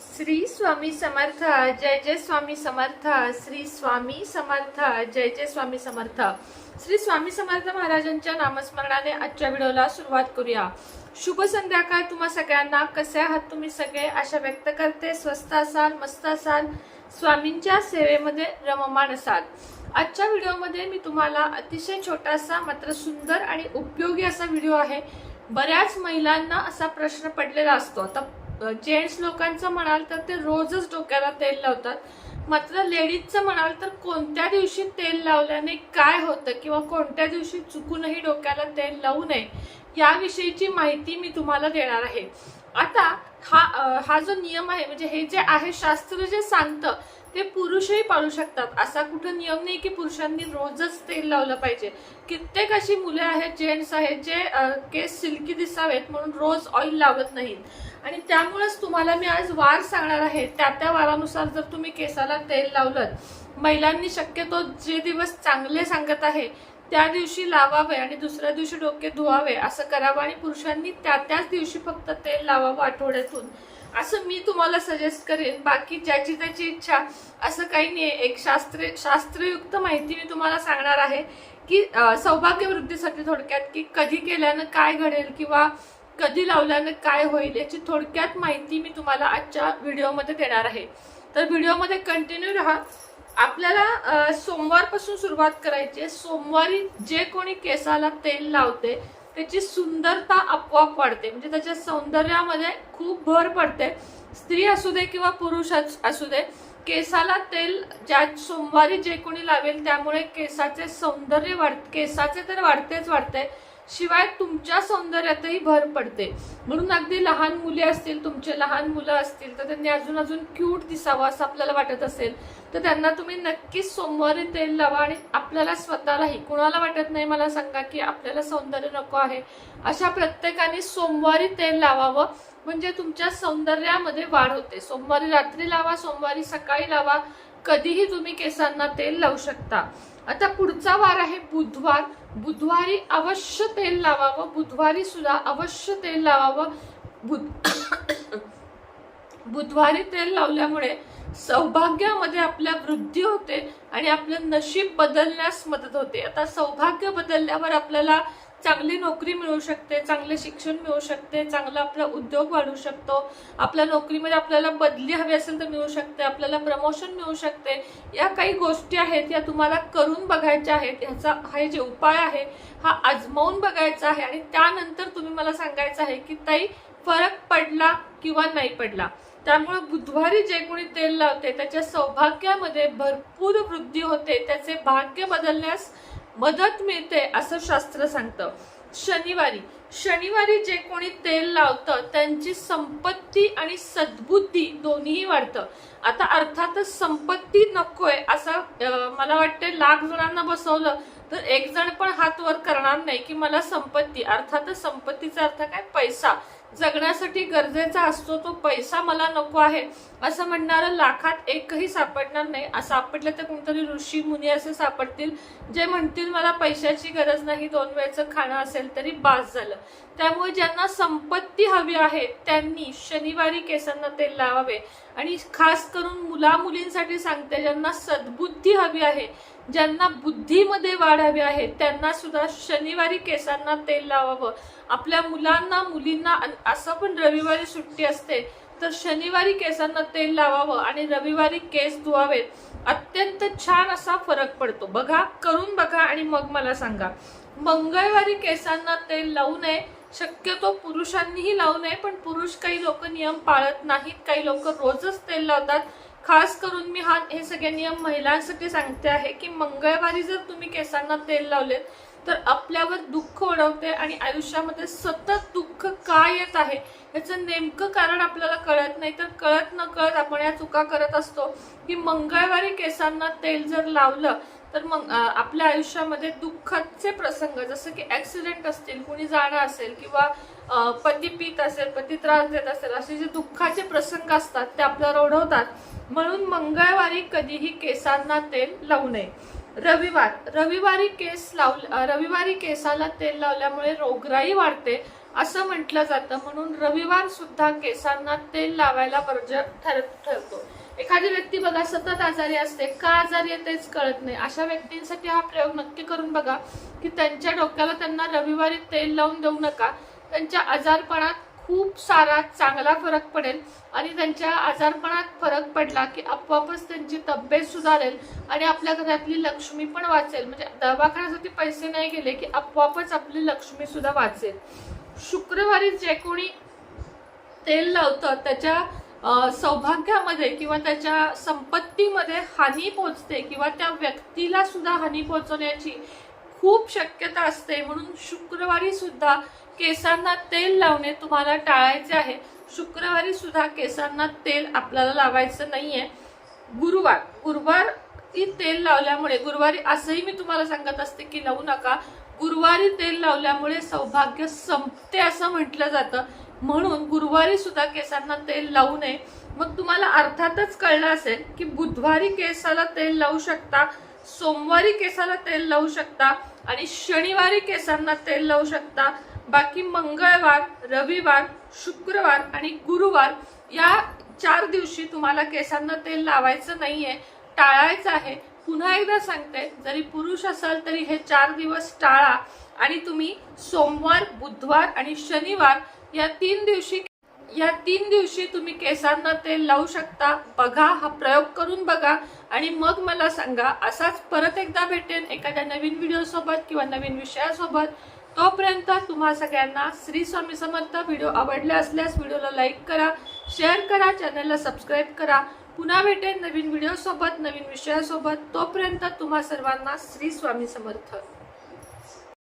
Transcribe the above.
श्री स्वामी समर्थ जय जय स्वामी समर्थ श्री स्वामी समर्थ जय जय स्वामी समर्थ. श्री स्वामी समर्थ महाराजांच्या नामस्मरणाने आजच्या व्हिडिओला सुरुवात करूया. शुभ संध्याकाळ तुम्हा सगळ्यांना. कसे आहात तुम्ही सगळे? आशा व्यक्त करते. स्वस्त असाल मस्त असाल स्वामींच्या सेवेमध्ये रममाण असाल. आजच्या व्हिडिओमध्ये मी तुम्हाला अतिशय छोटासा मात्र सुंदर आणि उपयोगी असा व्हिडिओ आहे. बऱ्याच महिलांना असा प्रश्न पडलेला असतो. आता जेंट्स लोकांचं म्हणाल तर ते रोजच डोक्याला तेल लावतात. मात्र लेडीजचं म्हणाल तर कोणत्या दिवशी तेल लावल्याने काय होतं किंवा कोणत्या दिवशी चुकूनही डोक्याला तेल लावू नये याविषयीची माहिती मी तुम्हाला देणार आहे. आता हा हा जो नियम आहे म्हणजे हे जे आहे शास्त्र जे सांगतं ते पुरुषही पाळू शकतात. असा कुठं नियम नाही की पुरुषांनी रोजच तेल लावलं पाहिजे. कित्येक अशी मुले आहेत जेंट्स आहेत जे केस सिल्की दिसावेत म्हणून रोज ऑइल लावत नाहीत. आणि त्यामुळेच तुम्हाला मी आज वार सांगणार आहे. त्या त्या वारानुसार जर तुम्ही केसाला तेल लावलं महिलांनी शक्यतो जे दिवस चांगले सांगत आहे त्या दिवशी लावावे आणि दुसऱ्या दिवशी डोके धुवावे असं करावं आणि पुरुषांनी त्या त्याच दिवशी फक्त तेल लावावं आठवड्यातून. असं मी तुम्हाला सजेस्ट करेन. बाकी ज्याची त्याची इच्छा असं काही नाही एक शास्त्र शास्त्रयुक्त माहिती मी तुम्हाला सांगणार आहे की सौभाग्य वृद्धीसाठी थोडक्यात की कधी केल्यानं काय घडेल किंवा कधी लावल्यानं काय होईल याची थोडक्यात माहिती मी तुम्हाला आजच्या व्हिडिओमध्ये देणार आहे. तर व्हिडिओमध्ये कंटिन्यू राहा. आपल्याला सोमवारपासून सुरुवात करायची आहे. सोमवारी जे कोणी केसाला तेल लावते त्याची सुंदरता आपोआप वाढते. म्हणजे त्याच्या सौंदर्यामध्ये खूप भर पडते. स्त्री असू दे किंवा पुरुष अस- असू दे केसाला तेल ज्या सोमवारी जे कोणी लावेल त्यामुळे केसाचे सौंदर्य वाढ केसाचे तर वाढतेच वाढते शिवाय तुमच्या सौंदर्यातही भर पडते. म्हणून अगदी लहान मुली असतील तुमचे लहान मुलं असतील तर त्यांनी अजून अजून क्यूट दिसावं असं आपल्याला वाटत असेल तर त्यांना तुम्ही नक्कीच सोमवारी तेल लावा आणि आपल्याला स्वतःलाही कुणाला वाटत नाही मला सांगा की आपल्याला सौंदर्य नको आहे अशा प्रत्येकाने सोमवारी तेल लावावं. म्हणजे तुमच्या सौंदर्यामध्ये वाढ होते. सोमवारी रात्री लावा सोमवारी सकाळी लावा कधीही तुम्ही केसांना तेल लावू शकता. आता पुढचा वार आहे बुधवार. बुधवारी अवश्य तेल लावावं. बुधवारी सुद्धा अवश्य तेल लावावं. बुध बुधवारी तेल लावल्यामुळे सौभाग्यामध्ये आपल्या वृद्धी होते आणि आपलं नशीब बदलण्यास मदत होते. आता सौभाग्य बदलल्यावर आपल्याला चांगली नोकरी मिळू शकते चांगले शिक्षण मिळू शकते चांगला आपला उद्योग वाढू शकतो. आपल्या नोकरीमध्ये आपल्याला बदली हवी असेल तर मिळू शकते आपल्याला प्रमोशन मिळू शकते. या काही गोष्टी आहेत या तुम्हाला करून बघायच्या आहेत. ह्याचा हा जे उपाय आहे हा आजमावून बघायचा आहे आणि त्यानंतर तुम्ही मला सांगायचं आहे की ताई फरक पडला किंवा नाही पडला. त्यामुळे बुधवारी जे कोणी तेल लावते त्याच्या सौभाग्यामध्ये भरपूर वृद्धी होते. त्याचे भाग्य बदलण्यास मदत मिळते असं शास्त्र सांगतं. शनिवारी शनिवारी जे कोणी तेल लावतं त्यांची संपत्ती आणि सद्बुद्धी दोन्हीही वाढतं. आता अर्थातच संपत्ती नकोय असं मला वाटते लाख जणांना बसवलं तर एक जण पण हात वर करणार नाही की मला संपत्ती. अर्थातच संपत्तीचा अर्थ काय? पैसा. जगण्यासाठी गरजेचा असतो तो पैसा मला नको आहे. असं म्हणणारं लाखात एकही सापडणार नाही. असं सापडलं तर कोणतरी ऋषी मुनी असे सापडतील जे म्हणतील मला पैशाची गरज नाही दोन वेळचं खाणं असेल तरी बास झालं. त्यामुळे ज्यांना संपत्ती हवी आहे त्यांनी शनिवारी केसांना तेल लावावे. आणि खास करून मुला मुलींसाठी सांगते ज्यांना सद्बुद्धी हवी आहे ज्यांना बुद्धीमध्ये वाढ हवी आहे त्यांना सुद्धा शनिवारी केसांना तेल लावावं. आपल्या मुलांना मुलींना असं पण रविवारी सुट्टी असते तर शनिवारी केसांना तेल लावावं आणि रविवारी केस धुवावेत. अत्यंत छान असा फरक पडतो. बघा करून बघा आणि मग मला सांगा. मंगळवारी केसांना तेल लावू नये. शक्यतो पुरुषांनीही लावू नये पण पुरुष काही लोक नियम पाळत नाहीत. काही लोक रोजच तेल लावतात. खास करून मी हा हे सगळे नियम महिलांसाठी सांगते आहे की मंगळवारी जर तुम्ही केसांना तेल लावलेत तर आपल्यावर दुःख ओढवते आणि आयुष्यामध्ये सतत दुःख का येत आहे याचं नेमकं कारण आपल्याला कळत नाही. तर कळत न कळत आपण या चुका करत असतो की मंगळवारी केसांना तेल जर लावलं तर मग आपल्या आयुष्यामध्ये दुःखाचे प्रसंग जसं की ऍक्सिडेंट असतील कुणी जाणं असेल किंवा पती पित असेल पती त्रास देत असेल असे जे दुःखाचे प्रसंग असतात ते आपल्याला ओढवतात. म्हणून मंगळवारी कधीही केसांना तेल लावू नये. रविवार रविवारी केस लाव रविवारी केसाला तेल लावल्यामुळे रोगराई वाढते. असं म्हटलं जातं. म्हणून रविवार सुद्धा केसांना तेल लावायला वर्ज ठर ठरतो. एखादी व्यक्ती बघा सतत आजारी असते. का आजारी आहे तेच कळत नाही. अशा व्यक्तींसाठी हा प्रयोग नक्की करून बघा की त्यांच्या डोक्याला त्यांना रविवारी तेल लावून देऊ नका. त्यांच्या आजारपणात खूप सारा चांगला फरक पडेल आणि त्यांच्या आजारपणात फरक पडला की आपोआपच त्यांची तब्येत सुधारेल आणि आपल्या घरातली लक्ष्मी पण वाचेल. म्हणजे दवाखान्यासाठी पैसे नाही गेले की आपोआपच आपली लक्ष्मी सुद्धा वाचेल. शुक्रवारी जे कोणी तेल लावतं त्याच्या सौभाग्यामध्ये किंवा त्याच्या संपत्तीमध्ये हानी पोचते किंवा त्या व्यक्तीला सुद्धा हानी पोचवण्याची खूप शक्यता असते. म्हणून शुक्रवारी सुद्धा केसांना तेल लावणे तुम्हाला टाळायचे आहे. शुक्रवारी सुद्धा केसांना तेल आपल्याला लावायचं नाहीये. गुरुवार गुरुवार ती तेल लावल्यामुळे गुरुवारी असंही मी तुम्हाला सांगत असते की लावू नका. गुरुवारी तेल लावल्यामुळे सौभाग्य संपते असं म्हटलं जातं. म्हणून गुरुवारी सुद्धा केसांना तेल लावू नये. मग तुम्हाला अर्थातच कळलं असेल की बुधवारी केसाला तेल लावू शकता सोमवारी केसाला तेल लावू शकता आणि शनिवारी केसांना तेल लावू शकता. बाकी मंगळवार रविवार शुक्रवार आणि गुरुवार या चार दिवशी तुम्हाला केसांना तेल लावायचं नाहीये टाळायचं आहे. पुन्हा एकदा सांगते जरी पुरुष असाल तरी हे चार दिवस टाळा. आणि तुम्ही सोमवार बुधवार आणि शनिवार या तीन दिवशी या तीन दिवशी तुम्ही केसांना तेल लावू शकता. बघा हा प्रयोग करून बघा. आणि मग मला सांगा असाच परत एकदा भेटेन एखाद्या नवीन व्हिडिओसोबत किंवा नवीन विषयासोबत. तोपर्यंत तुम्हा सगळ्यांना श्री स्वामी समर्थ व्हिडिओ आवडले असल्यास व्हिडिओला लाईक करा शेअर करा चॅनलला सबस्क्राईब करा. पुन्हा भेटेन नवीन व्हिडिओ सोबत नवीन विषयासोबत. तोपर्यंत तुम्हा सर्वांना श्री स्वामी समर्थ.